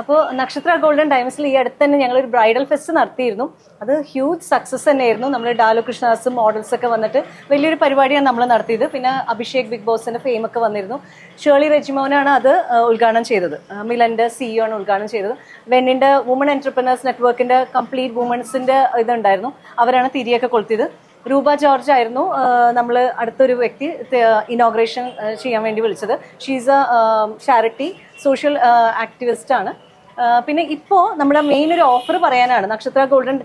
അപ്പോൾ നക്ഷത്ര ഗോൾഡൻ ഡയമണ്ട്സിൽ ഈ അടുത്ത് തന്നെ ഞങ്ങൾ ഒരു ബ്രൈഡൽ ഫെസ്റ്റ് നടത്തിയിരുന്നു. അത് ഹ്യൂജ് സക്സസ് തന്നെയായിരുന്നു. നമ്മൾ ഡാലു കൃഷ്ണദാസും മോഡൽസ് ഒക്കെ വന്നിട്ട് വലിയൊരു പരിപാടിയാണ് നമ്മൾ നടത്തിയത്. പിന്നെ അഭിഷേക് ബിഗ് ബോസിന്റെ ഫെയിം ഒക്കെ വന്നിരുന്നു. ഷേളി റെജിമോനാണ് അത് ഉദ്ഘാടനം ചെയ്തത്. മിലന്റെ സിഇഒ ആണ് ഉദ്ഘാടനം ചെയ്തത്. വെന്നിന്റെ വുമൺ എന്റർപ്രനേഴ്സ് നെറ്റ്വർക്കിന്റെ കംപ്ലീറ്റ് വുമൺസിന്റെ ഇതുണ്ടായിരുന്നു. അവരാണ് തിരിയൊക്കെ കൊളുത്തിയത്. രൂപ ജോർജ് ആയിരുന്നു നമ്മൾ അടുത്തൊരു വ്യക്തി ഇനോഗ്രേഷൻ ചെയ്യാൻ വേണ്ടി വിളിച്ചത്. She's a charity social activist ആണ്. പിന്നെ ഇപ്പോൾ നമ്മുടെ മെയിൻ ഒരു ഓഫർ പറയാനാണ്. നക്ഷത്ര ഗോൾഡൻ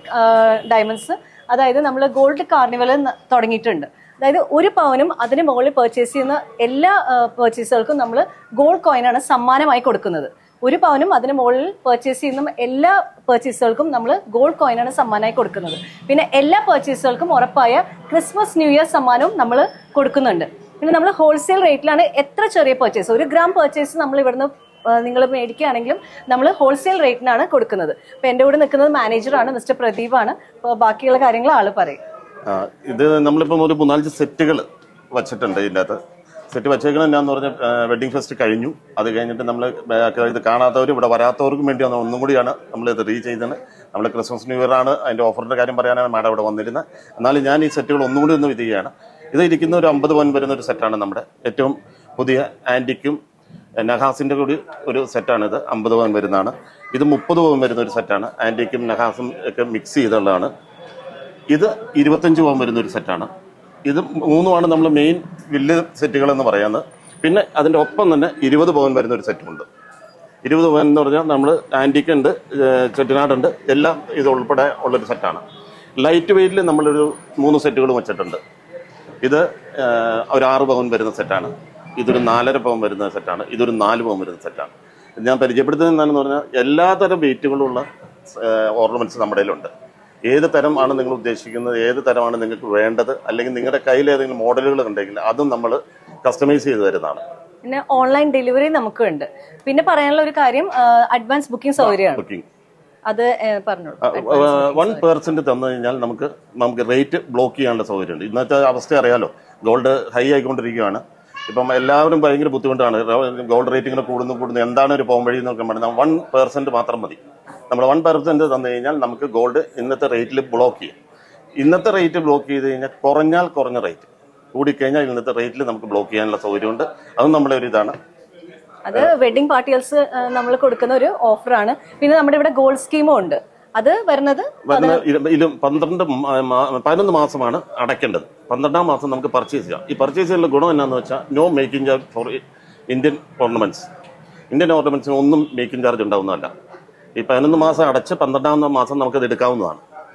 ഡയമണ്ട്സ് അതായത് നമ്മൾ ഗോൾഡ് കാർണിവൽ തുടങ്ങിയിട്ടുണ്ട്. അതായത് ഒരു പവനും അതിന് മുകളിൽ പർച്ചേസ് ചെയ്യുന്ന എല്ലാ പർച്ചേസുകൾക്കും നമ്മൾ ഗോൾഡ് കോയിനാണ് സമ്മാനമായി കൊടുക്കുന്നത്. ഒരു പവനും അതിന് മുകളിൽ പർച്ചേസ് ചെയ്യുന്ന എല്ലാ പർച്ചേസുകൾക്കും നമ്മൾ ഗോൾഡ് കോയിനാണ് സമ്മാനമായി കൊടുക്കുന്നത്. പിന്നെ എല്ലാ പർച്ചേസുകൾക്കും ഉറപ്പായ ക്രിസ്മസ് ന്യൂ ഇയർ സമ്മാനവും നമ്മൾ കൊടുക്കുന്നുണ്ട്. പിന്നെ നമ്മൾ ഹോൾസെയിൽ റേറ്റിലാണ് എത്ര ചെറിയ പർച്ചേസ് ഒരു ഗ്രാം പർച്ചേസ് നമ്മൾ ഇവിടുന്ന് നിങ്ങൾ മേടിക്കുകയാണെങ്കിലും നമ്മൾ ഹോൾസെയിൽ റേറ്റിനാണ് കൊടുക്കുന്നത്. അപ്പോൾ എന്റെ കൂടെ നിൽക്കുന്നത് മാനേജറാണ് മിസ്റ്റർ പ്രദീപ് ആണ്. ബാക്കിയുള്ള കാര്യങ്ങൾ ആൾ പറയും. ഇത് നമ്മളിപ്പം ഒരു മൂന്നാലഞ്ച് സെറ്റുകൾ വച്ചിട്ടുണ്ട് ഇതിന്റെ അകത്ത് സെറ്റ് വച്ചേക്കണം എന്നാന്ന് പറഞ്ഞ വെഡിങ് ഫെസ്റ്റ് കഴിഞ്ഞു. അത് കഴിഞ്ഞിട്ട് നമ്മൾ ഇത് കാണാത്തവരും ഇവിടെ വരാത്തവർക്കും വേണ്ടി ഒന്ന് ഒന്നും കൂടിയാണ് നമ്മൾ ഇത് റീ ചെയ്തത്. നമ്മൾ ക്രിസ്മസ് ന്യൂ ഇയർ ആണ് അതിന്റെ ഓഫറിന്റെ കാര്യം പറയാനാണ് മാഡം ഇവിടെ വന്നിരുന്നത്. എന്നാലും ഞാൻ ഈ സെറ്റുകൾ ഒന്നും കൂടി ഒന്ന് ചെയ്യാണ് ഇത് ഇരിക്കുന്ന ഒരു അമ്പത് പവൻ വരുന്ന ഒരു സെറ്റാണ് നമ്മുടെ ഏറ്റവും പുതിയ ആന്റിക്കും നഹാസിന്റെ കൂടി ഒരു സെറ്റാണ് ഇത്. അമ്പത് പവൻ വരുന്നതാണ്. ഇത് മുപ്പത് പവൻ വരുന്ന ഒരു സെറ്റാണ് ആന്റിക്കും നഹാസും ഒക്കെ മിക്സ് ചെയ്തുള്ളതാണ്. ഇത് ഇരുപത്തഞ്ച് പവൻ വരുന്ന ഒരു സെറ്റാണ് ഇത് മൂന്നുമാണ് നമ്മൾ മെയിൻ വലിയ സെറ്റുകൾ എന്ന് പറയുന്നത്. പിന്നെ അതിന്റെ ഒപ്പം തന്നെ ഇരുപത് പവൻ വരുന്ന ഒരു സെറ്റുമുണ്ട് ഇരുപത് പവൻ എന്ന് പറഞ്ഞാൽ നമ്മൾ ആന്റിക്ക് ഉണ്ട് ഏഹ് ചെട്ടിനാടുണ്ട്. എല്ലാം ഇത് ഉൾപ്പെടെ ഉള്ളൊരു സെറ്റാണ് ലൈറ്റ് വെയിറ്റിൽ നമ്മളൊരു മൂന്ന് സെറ്റുകളും വെച്ചിട്ടുണ്ട്. ഇത് ഒരു ആറ് പവൻ വരുന്ന സെറ്റാണ് ഇതൊരു നാലര പവൻ വരുന്ന സെറ്റാണ് ഇതൊരു നാല് പവൻ വരുന്ന സെറ്റാണ് ഞാൻ പരിചയപ്പെടുത്തുന്നത് എന്താണെന്ന് പറഞ്ഞാൽ എല്ലാതരം വെയിറ്റുകളുള്ള ഓർണമെന്റ്സ് നമ്മുടെ കയ്യിലുണ്ട്. ഏത് തരമാണ് നിങ്ങൾ ഉദ്ദേശിക്കുന്നത്? ഏത് തരമാണ് നിങ്ങൾക്ക് വേണ്ടത്? അല്ലെങ്കിൽ നിങ്ങളുടെ കയ്യിൽ ഏതെങ്കിലും മോഡലുകൾ ഉണ്ടെങ്കിൽ അതും നമ്മൾ കസ്റ്റമൈസ് ചെയ്ത് തരുന്നതാണ്. പിന്നെ ഓൺലൈൻ ഡെലിവറി നമുക്കുണ്ട് പിന്നെ പറയാനുള്ള ഒരു കാര്യം അഡ്വാൻസ് ബുക്കിംഗ് സൗകര്യമാണ്. ബുക്കിംഗ് അത് പറഞ്ഞോളൂ. വൺ പേഴ്സെന്റ് തന്നു കഴിഞ്ഞാൽ നമുക്ക് നമുക്ക് റേറ്റ് ബ്ലോക്ക് ചെയ്യാനുള്ള സൗകര്യമുണ്ട്. ഇന്നത്തെ അവസ്ഥ അറിയാലോ. ഗോൾഡ് ഹൈ ആയിക്കൊണ്ടിരിക്കുകയാണ്. ഇപ്പം എല്ലാവരും ഭയങ്കര ബുദ്ധിമുട്ടാണ്. ഗോൾഡ് റേറ്റിംഗ് കൂടുന്നു കൂടുന്നു. എന്താണ് ഒരു പോം വഴി എന്നൊക്കെ പറഞ്ഞാൽ വൺ പെർസെന്റ് മാത്രം മതി. നമ്മൾ വൺ പെർസെന്റ് തന്നു കഴിഞ്ഞാൽ നമുക്ക് ഗോൾഡ് ഇന്നത്തെ റേറ്റിൽ ബ്ലോക്ക് ചെയ്യും. ഇന്നത്തെ റേറ്റ് ബ്ലോക്ക് ചെയ്ത് കഴിഞ്ഞാൽ കുറഞ്ഞാൽ കുറഞ്ഞ റേറ്റ്. കൂടിക്കഴിഞ്ഞാൽ ഇന്നത്തെ റേറ്റിൽ നമുക്ക് ബ്ലോക്ക് ചെയ്യാനുള്ള സൗകര്യമുണ്ട്. അതും നമ്മുടെ ഒരു ഇതാണ്. അത് വെഡിങ് പാർട്ടികൾസ് നമ്മൾ കൊടുക്കുന്ന ഒരു ഓഫറാണ്. പിന്നെ നമ്മുടെ ഇവിടെ ഗോൾഡ് സ്കീമും ഉണ്ട്. അത് വരുന്നത് പന്ത്രണ്ട് പതിനൊന്ന് മാസമാണ് അടയ്ക്കേണ്ടത്. പന്ത്രണ്ടാം മാസം നമുക്ക് പർച്ചേസ് ചെയ്യാം. ഈ പർച്ചേസ് ചെയ്യാനുള്ള ഗുണം എന്നാന്ന് വെച്ചാൽ no making charge for Indian ornaments Indian ഓർണമെന്റ്സിന് ഒന്നും മേക്കിംഗ് ചാർജ് ഉണ്ടാവുന്നതല്ല. ഈ പതിനൊന്ന് മാസം അടച്ച് പന്ത്രണ്ടാം മാസം നമുക്കത് എടുക്കാവുന്നതാണ്.